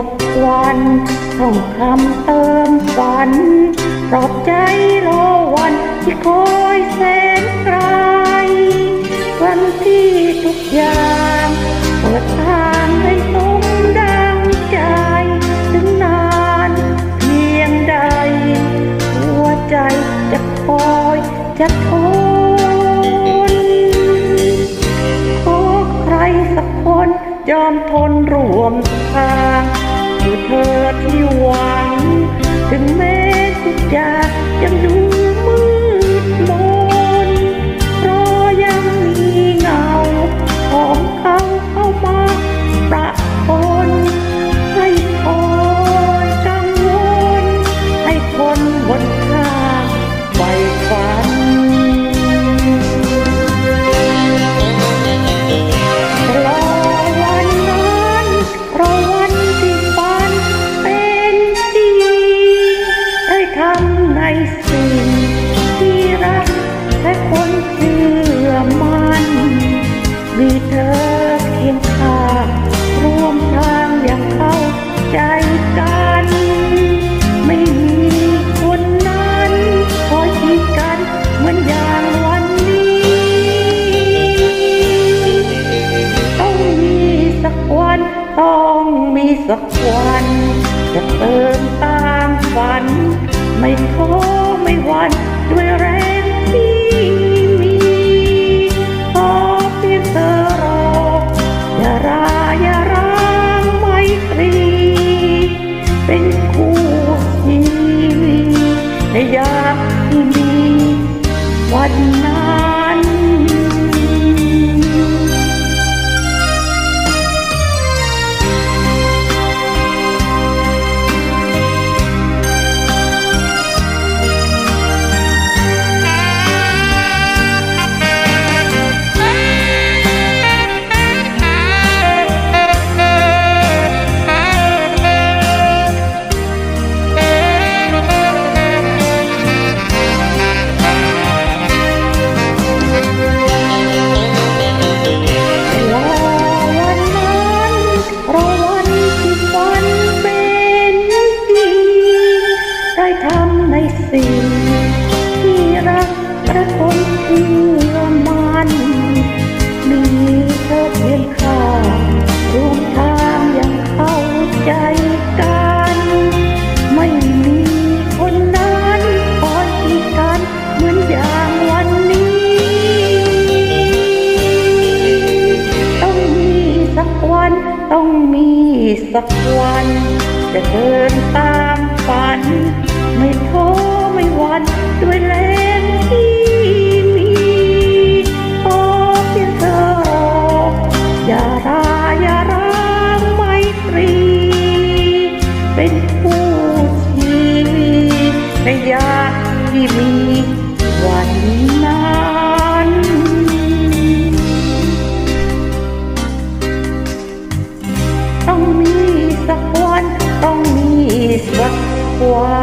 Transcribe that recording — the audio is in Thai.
สักวันต้องคำเติมฝันปลอบใจรอวันที่คอยแสนไกลวันที่ทุกอย่างเปิดทางให้สมดังใจ ถึงนานเพียงใด หัวใจจะคอยจะทนขอใครสักคนยอมทนร่วมทาง คือเธอที่หวัง ถึงแม้ทุกอย่างยังดูมืด จะเติมตามฝัน ไม่ท้อไม่หวันด้วยแรงที่มีขอเพียงเธอรออย่าราอย่าร้างไม่ตรี เป็นคู่ชีวิตในยามที่มีวันนั้น ต้องมีสักวัน จะเดินตามฝัน ไม่ท้อไม่หวันด้วยแรงที่มีขอเพียงเธอรออย่าราอย่าร้างไม่ตรี เป็นผู้ชีวิตในยามที่มี สักวันต้องมีสักวัน